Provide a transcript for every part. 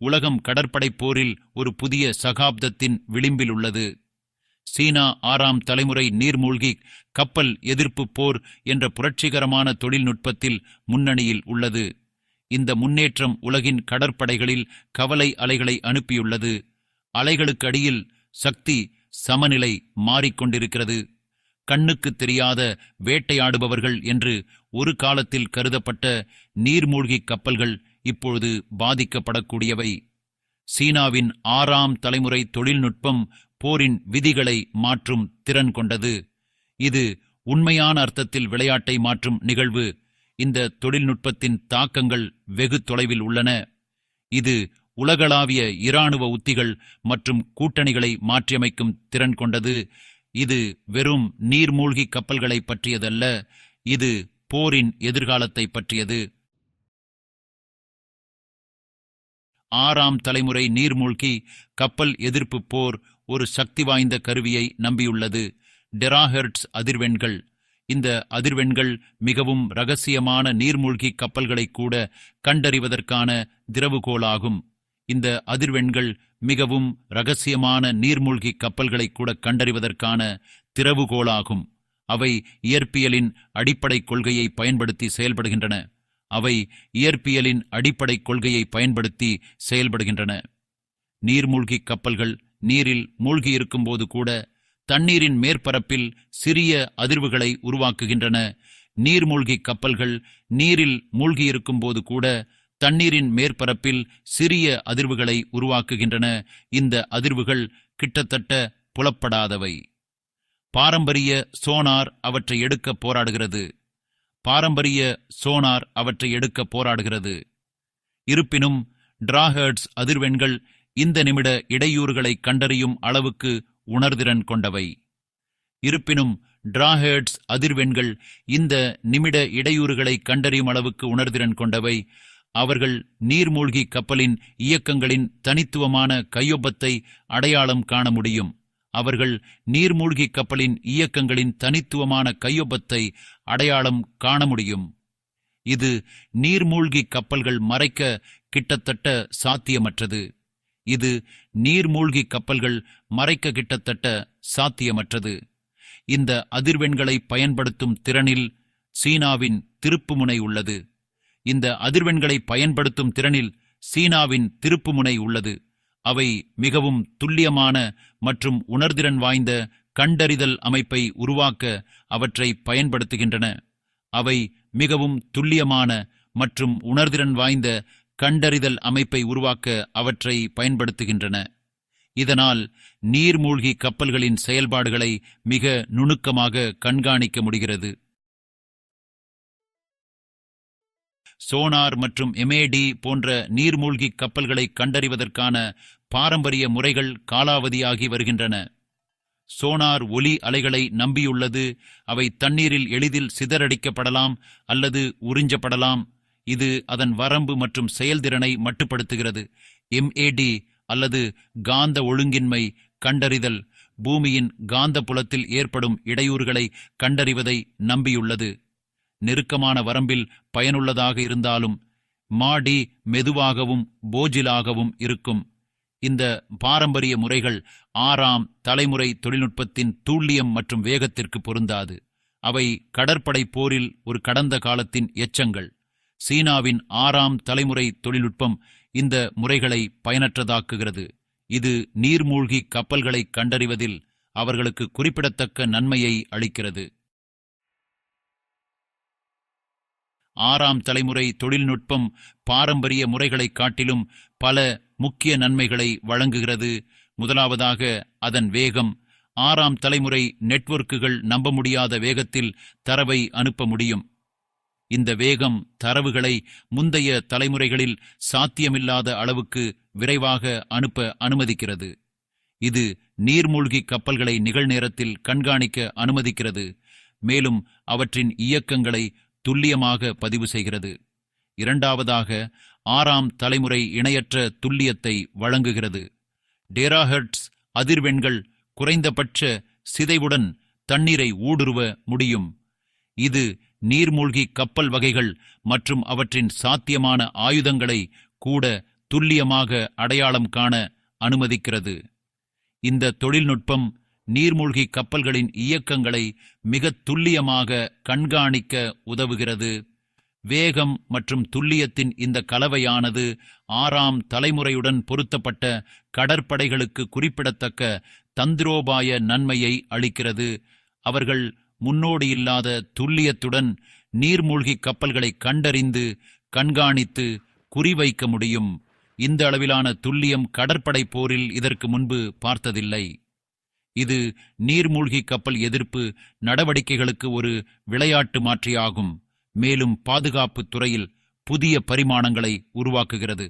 உலகம் கடற்படை போரில் ஒரு புதிய சகாப்தத்தின் விளிம்பில் உள்ளது. சீனா ஆறாம் தலைமுறை நீர்மூழ்கி கப்பல் எதிர்ப்பு போர் என்ற புரட்சிகரமான தொழில்நுட்பத்தில் முன்னணியில் உள்ளது. இந்த முன்னேற்றம் உலகின் கடற்படைகளில் கவலை அலைகளை அனுப்பியுள்ளது. அலைகளுக்கு அடியில் சக்தி சமநிலை மாறிக்கொண்டிருக்கிறது கண்ணுக்கு தெரியாத வேட்டையாடுபவர்கள் என்று ஒரு காலத்தில் கருதப்பட்ட நீர்மூழ்கி கப்பல்கள் இப்பொழுது பாதிக்கப்படக்கூடியவை. சீனாவின் ஆறாம் தலைமுறை தொழில்நுட்பம் போரின் விதிகளை மாற்றும் திறன் கொண்டது. இது உண்மையான அர்த்தத்தில் விளையாட்டை மாற்றும் நிகழ்வு. இந்த தொழில்நுட்பத்தின் தாக்கங்கள் வெகு தொலைவில் உள்ளன. இது உலகளாவிய இராணுவ உத்திகள் மற்றும் கூட்டணிகளை மாற்றியமைக்கும் திறன் கொண்டது. இது வெறும் நீர்மூழ்கி கப்பல்களை பற்றியதல்ல. இது போரின் எதிர்காலத்தை பற்றியது. ஆறாம் தலைமுறை நீர்மூழ்கி கப்பல் எதிர்ப்பு போர் ஒரு சக்தி வாய்ந்த கருவியை நம்பியுள்ளது. டெராஹெர்ட்ஸ் அதிர்வெண்கள். இந்த அதிர்வெண்கள் மிகவும் ரகசியமான நீர்மூழ்கி கப்பல்களை கூட கண்டறிவதற்கான திறவுகோலாகும் இந்த அதிர்வெண்கள் மிகவும் ரகசியமான நீர்மூழ்கி கப்பல்களை கூட கண்டறிவதற்கான திறவுகோலாகும் அவை இயற்பியலின் அடிப்படை கொள்கையை பயன்படுத்தி செயல்படுகின்றன. அவை இயற்பியலின் அடிப்படை கொள்கையை பயன்படுத்தி செயல்படுகின்றன. நீர்மூழ்கி கப்பல்கள் நீரில் மூழ்கியிருக்கும்போது கூட தண்ணீரின் மேற்பரப்பில் சிறிய அதிர்வுகளை உருவாக்குகின்றன. நீர்மூழ்கி கப்பல்கள் நீரில் மூழ்கியிருக்கும் போது கூட தண்ணீரின் மேற்பரப்பில் சிறிய அதிர்வுகளை உருவாக்குகின்றன. இந்த அதிர்வுகள் கிட்டத்தட்ட புலப்படாதவை. பாரம்பரிய சோனார் அவற்றை எடுக்க போராடுகிறது. பாரம்பரிய சோனார் அவற்றை எடுக்க போராடுகிறது. இருப்பினும் டிராஹர்ட்ஸ் அதிர்வெண்கள் இந்த நிமிட இடையூறுகளை கண்டறியும் அளவுக்கு உணர்திறன் கொண்டவை. இருப்பினும் டிராஹர்ட்ஸ் அதிர்வெண்கள் இந்த நிமிட இடையூறுகளை கண்டறியும் அளவுக்கு உணர்திறன் கொண்டவை. அவர்கள் நீர்மூழ்கி கப்பலின் இயக்கங்களின் தனித்துவமான கையொப்பத்தை அடையாளம் காண முடியும். அவர்கள் நீர்மூழ்கி கப்பலின் இயக்கங்களின் தனித்துவமான கையொப்பத்தை அடையாளம் காண முடியும். இது நீர்மூழ்கி கப்பல்கள் மறைக்க கிட்டத்தட்ட சாத்தியமற்றது. இது நீர்மூழ்கி கப்பல்கள் மறைக்க கிட்டத்தட்ட சாத்தியமற்றது. இந்த அதிர்வெண்களை பயன்படுத்தும் திறனில் சீனாவின் திருப்புமுனை உள்ளது. இந்த அதிர்வெண்களை பயன்படுத்தும் திறனில் சீனாவின் திருப்புமுனை உள்ளது. அவை மிகவும் துல்லியமான மற்றும் உணர்திறன் வாய்ந்த கண்டறிதல் அமைப்பை உருவாக்க அவற்றை பயன்படுத்துகின்றன. அவை மிகவும் துல்லியமான மற்றும் உணர்திறன் வாய்ந்த கண்டறிதல் அமைப்பை உருவாக்க அவற்றை பயன்படுத்துகின்றன. இதனால் நீர்மூழ்கி கப்பல்களின் செயல்பாடுகளை மிக நுணுக்கமாக கண்காணிக்க முடிகிறது. சோனார் மற்றும் எமேடி போன்ற நீர்மூழ்கி கப்பல்களை கண்டறிவதற்கான பாரம்பரிய முறைகள் காலாவதியாகி வருகின்றன. சோனார் ஒலி அலைகளை நம்பியுள்ளது அவை தண்ணீரில் எளிதில் சிதறடிக்கப்படலாம் அல்லது உறிஞ்சப்படலாம். இது அதன் வரம்பு மற்றும் செயல்திறனை மட்டுப்படுத்துகிறது. எம்ஏடி அல்லது காந்த ஒழுங்கின்மை கண்டறிதல் பூமியின் காந்த புலத்தில் ஏற்படும் இடையூறுகளை கண்டறிவதை நம்பியுள்ளது. நெருக்கமான வரம்பில் பயனுள்ளதாக இருந்தாலும் மாடி மெதுவாகவும் போஜிலாகவும் இருக்கும். இந்த பாரம்பரிய முறைகள் ஆறாம் தலைமுறை தொழில்நுட்பத்தின் தூள்ளியம் மற்றும் வேகத்திற்கு பொருந்தாது. அவை கடற்படை போரில் ஒரு கடந்த காலத்தின் எச்சங்கள். சீனாவின் ஆறாம் தலைமுறை தொழில்நுட்பம் இந்த முறைகளை பயனற்றதாக்குகிறது. இது நீர்மூழ்கி கப்பல்களை கண்டறிவதில் அவர்களுக்கு குறிப்பிடத்தக்க நன்மையை அளிக்கிறது. ஆறாம் தலைமுறை தொழில்நுட்பம் பாரம்பரிய முறைகளைக் காட்டிலும் பல முக்கிய நன்மைகளை வழங்குகிறது. முதலாவதாக அதன் வேகம். ஆறாம் தலைமுறை நெட்வொர்க்குகள் நம்ப முடியாத வேகத்தில் தரவை அனுப்ப முடியும். இந்த வேகம் தரவுகளை முந்தைய தலைமுறைகளில் சாத்தியமில்லாத அளவுக்கு விரைவாக அனுப்ப அனுமதிக்கிறது. இது நீர்மூழ்கி கப்பல்களை நிகழ்நேரத்தில் கண்காணிக்க அனுமதிக்கிறது. மேலும் அவற்றின் இயக்கங்களை துல்லியமாக பதிவு செய்கிறது. இரண்டாவதாக ஆறாம் தலைமுறை இணையற்ற துல்லியத்தை வழங்குகிறது. டேராஹெர்ட்ஸ் அதிர்வெண்கள் குறைந்தபட்ச சிதைவுடன் தண்ணீரை ஊடுருவ முடியும். இது நீர்மூழ்கி கப்பல் வகைகள் மற்றும் அவற்றின் சாத்தியமான ஆயுதங்களை கூட துல்லியமாக அடையாளம் காண அனுமதிக்கிறது. இந்த தொழில்நுட்பம் நீர்மூழ்கி கப்பல்களின் இயக்கங்களை மிக துல்லியமாக கண்காணிக்க உதவுகிறது. வேகம் மற்றும் துல்லியத்தின் இந்த கலவையானது ஆறாம் தலைமுறையுடன் பொருத்தப்பட்ட கடற்படைகளுக்கு குறிப்பிடத்தக்க தந்திரோபாய நன்மையை அளிக்கிறது. அவர்கள் முன்னோடியில்லாத துல்லியத்துடன் நீர்மூழ்கி கப்பல்களை கண்டறிந்து கண்காணித்து குறிவைக்க முடியும். இந்த அளவிலான துல்லியம் கடற்படை போரில் இதற்கு முன்பு பார்த்ததில்லை. இது நீர்மூழ்கி கப்பல் எதிர்ப்பு நடவடிக்கைகளுக்கு ஒரு விளையாட்டு மாற்றியாகும். மேலும் பாதுகாப்பு துறையில் புதிய பரிமாணங்களை உருவாக்குகிறது.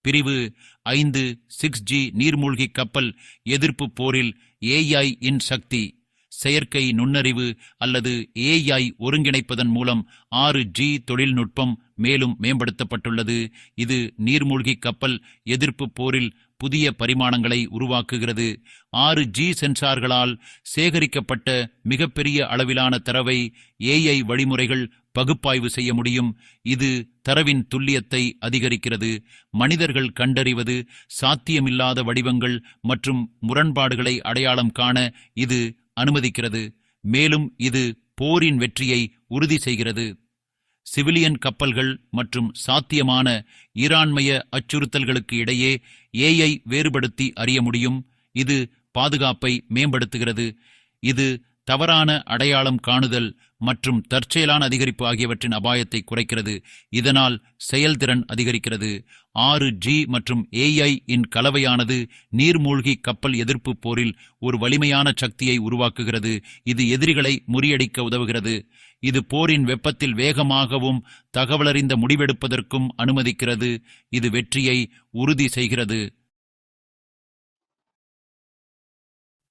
பிரிவு ஐந்து சிக்ஸ் ஜி நீர்மூழ்கி கப்பல் எதிர்ப்பு போரில் ஏஐ இன் சக்தி செயற்கை நுண்ணறிவு அல்லது ஏஐ ஒருங்கிணைப்பதன் மூலம் ஆறு ஜி தொழில்நுட்பம் மேலும் மேம்படுத்தப்பட்டுள்ளது. இது நீர்மூழ்கி கப்பல் எதிர்ப்பு போரில் புதிய பரிமாணங்களை உருவாக்குகிறது. ஆறு ஜி சென்சார்களால் சேகரிக்கப்பட்ட மிகப்பெரிய அளவிலான தரவை ஏஐ வழிமுறைகள் பகுப்பாய்வு செய்ய முடியும். இது தரவின் துல்லியத்தை அதிகரிக்கிறது. மனிதர்கள் கண்டறிவது சாத்தியமில்லாத வடிவங்கள் மற்றும் முரண்பாடுகளை அடையாளம் காண இது அனுமதிக்கிறது. மேலும் இது போரின் வெற்றியை உறுதி செய்கிறது. சிவிலியன் கப்பல்கள் மற்றும் சாத்தியமான ஈரான்மய அச்சுறுத்தல்களுக்கு இடையே ஏஐ வேறுபடுத்தி அறிய முடியும். இது பாதுகாப்பை மேம்படுத்துகிறது. இது தவறான அடையாளம் காணுதல் மற்றும் தற்செயலான அதிகரிப்பு ஆகியவற்றின் அபாயத்தை குறைக்கிறது. இதனால் செயல்திறன் அதிகரிக்கிறது. ஆறு ஜி மற்றும் ஏஐ இன் கலவையானது நீர்மூழ்கி கப்பல் எதிர்ப்பு போரில் ஒரு வலிமையான சக்தியை உருவாக்குகிறது. இது எதிரிகளை முறியடிக்க உதவுகிறது. இது போரின் வெப்பத்தில் வேகமாகவும் தகவலறிந்த முடிவெடுப்பதற்கும் அனுமதிக்கிறது. இது வெற்றியை உறுதி செய்கிறது.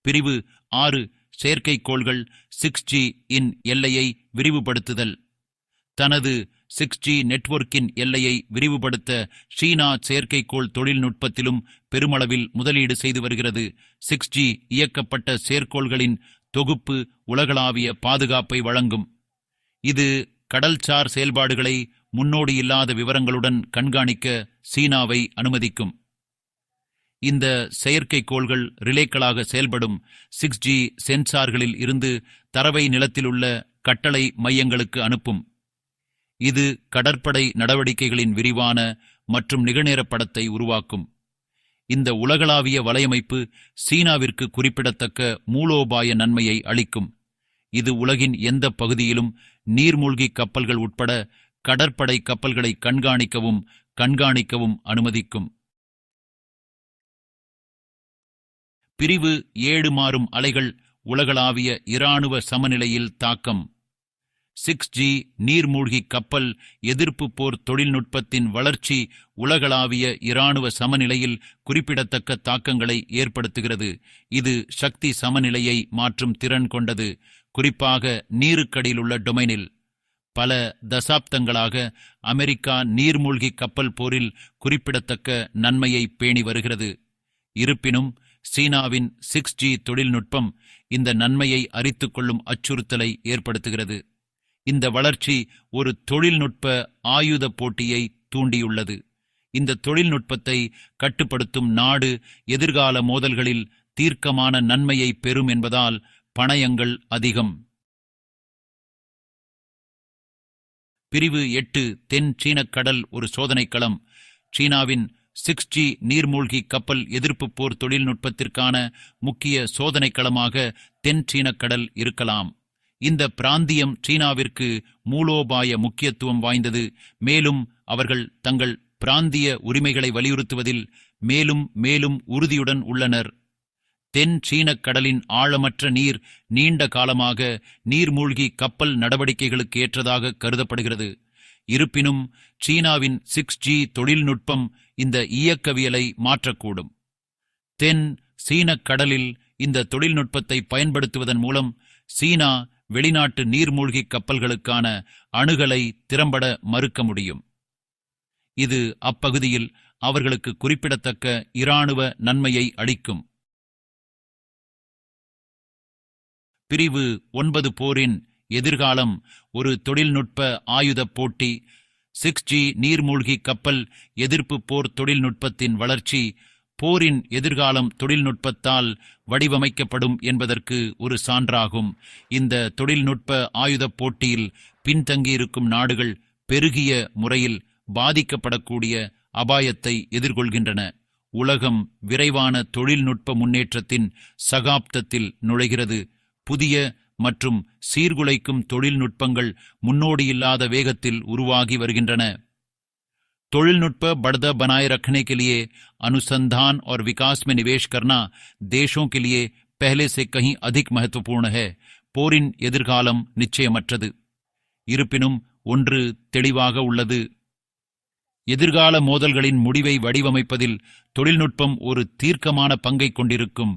பிரிவு ஆறு செயற்கைக்கோள்கள் சிக்ஸ் ஜி இன் எல்லையை விரிவுபடுத்துதல். தனது சிக்ஸ் ஜி நெட்வொர்க்கின் எல்லையை விரிவுபடுத்த சீனா செயற்கைக்கோள் தொழில்நுட்பத்திலும் பெருமளவில் முதலீடு செய்து வருகிறது. சிக்ஸ் ஜி இயக்கப்பட்ட செயற்கோள்களின் தொகுப்பு உலகளாவிய பாதுகாப்பை வழங்கும். இது கடல்சார் செயல்பாடுகளை முன்னோடியில்லாத விவரங்களுடன் கண்காணிக்க சீனாவை அனுமதிக்கும். இந்த செயற்கைக்கோள்கள் ரிலேக்களாக செயல்படும் சிக்ஸ் ஜி சென்சார்களில் இருந்து தரவை நிலத்திலுள்ள கட்டளை மையங்களுக்கு அனுப்பும். இது கடற்படை நடவடிக்கைகளின் விரிவான மற்றும் நிகழ்நேர படத்தை உருவாக்கும். இந்த உலகளாவிய வலையமைப்பு சீனாவிற்கு குறிப்பிடத்தக்க மூலோபாய நன்மையை அளிக்கும். இது உலகின் எந்த பகுதியிலும் நீர்மூழ்கி கப்பல்கள் உட்பட கடற்படை கப்பல்களை கண்காணிக்கவும் கண்காணிக்கவும் அனுமதிக்கும். பிரிவு ஏழு மாறும் அலைகள் உலகளாவிய இராணுவ சமநிலையில் தாக்கம். சிக்ஸ் ஜி நீர்மூழ்கி கப்பல் எதிர்ப்பு போர் தொழில்நுட்பத்தின் வளர்ச்சி உலகளாவிய இராணுவ சமநிலையில் குறிப்பிடத்தக்க தாக்கங்களை ஏற்படுத்துகிறது. இது சக்தி சமநிலையை மாற்றும் திறன் கொண்டது குறிப்பாக நீருக்கடியில் உள்ள டொமைனில். பல தசாப்தங்களாக அமெரிக்கா நீர்மூழ்கி கப்பல் போரில் குறிப்பிடத்தக்க நன்மையை பேணி வருகிறது. இருப்பினும் சீனாவின் சிக்ஸ் ஜி தொழில்நுட்பம் இந்த நன்மையை அரித்துக் கொள்ளும் அச்சுறுத்தலை ஏற்படுத்துகிறது. இந்த வளர்ச்சி ஒரு தொழில்நுட்ப ஆயுத போட்டியை தூண்டியுள்ளது. இந்த தொழில்நுட்பத்தை கட்டுப்படுத்தும் நாடு எதிர்கால மோதல்களில் தீர்க்கமான நன்மையை பெறும் என்பதால் பணயங்கள் அதிகம். பிரிவு எட்டு தென் சீனக் கடல் ஒரு சோதனைக் களம் சீனாவின் சிக்ஸ் ஜி நீர்மூழ்கி கப்பல் எதிர்ப்பு போர் தொழில்நுட்பத்திற்கான முக்கிய சோதனை களமாக தென் சீனக் கடல் இருக்கலாம். இந்த பிராந்தியம் சீனாவிற்கு மூலோபாய முக்கியத்துவம் வாய்ந்தது. மேலும் அவர்கள் தங்கள் பிராந்திய உரிமைகளை வலியுறுத்துவதில் மேலும் மேலும் உறுதியுடன் உள்ளனர். தென் சீனக் கடலின் ஆழமற்ற நீர் நீண்ட காலமாக நீர்மூழ்கி கப்பல் நடவடிக்கைகளுக்கு ஏற்றதாக கருதப்படுகிறது. இருப்பினும் சீனாவின் சிக்ஸ் ஜி தொழில்நுட்பம் இந்த இயக்கவியலை மாற்றக்கூடும். தென் சீனக் கடலில் இந்த தொழில்நுட்பத்தை பயன்படுத்துவதன் மூலம் சீனா வெளிநாட்டு நீர்மூழ்கி கப்பல்களுக்கான அணுகலை திறம்பட மறுக்க முடியும். இது அப்பகுதியில் அவர்களுக்கு குறிப்பிடத்தக்க இராணுவ நன்மையை அளிக்கும். பிரிவு ஒன்பது போரின் எதிர்காலம் ஒரு தொழில்நுட்ப ஆயுதப் போட்டி சிக்ஸ் ஜி நீர்மூழ்கி கப்பல் எதிர்ப்பு போர் தொழில்நுட்பத்தின் வளர்ச்சி போரின் எதிர்காலம் தொழில்நுட்பத்தால் வடிவமைக்கப்படும் என்பதற்கு ஒரு சான்றாகும். இந்த தொழில்நுட்ப ஆயுதப் போட்டியில் பின்தங்கியிருக்கும் நாடுகள் பெருகிய முறையில் பாதிக்கப்படக்கூடிய அபாயத்தை எதிர்கொள்கின்றன. உலகம் விரைவான தொழில்நுட்ப முன்னேற்றத்தின் சகாப்தத்தில் நுழைகிறது. புதிய மற்றும் சீர்குலைக்கும் தொழில்நுட்பங்கள் முன்னோடியில்லாத வேகத்தில் உருவாகி வருகின்றன. தொழில்நுட்ப बढ़त बनाए रखने के लिए अनुसंधान और विकास में निवेश करना देशों के लिए पहले से कहीं अधिक போரின் எதிர்காலம் நிச்சயமற்றது. இருப்பினும் ஒன்று தெளிவாக உள்ளது. எதிர்கால மோதல்களின் முடிவை வடிவமைப்பதில் தொழில்நுட்பம் ஒரு தீர்க்கமான பங்கை கொண்டிருக்கும்.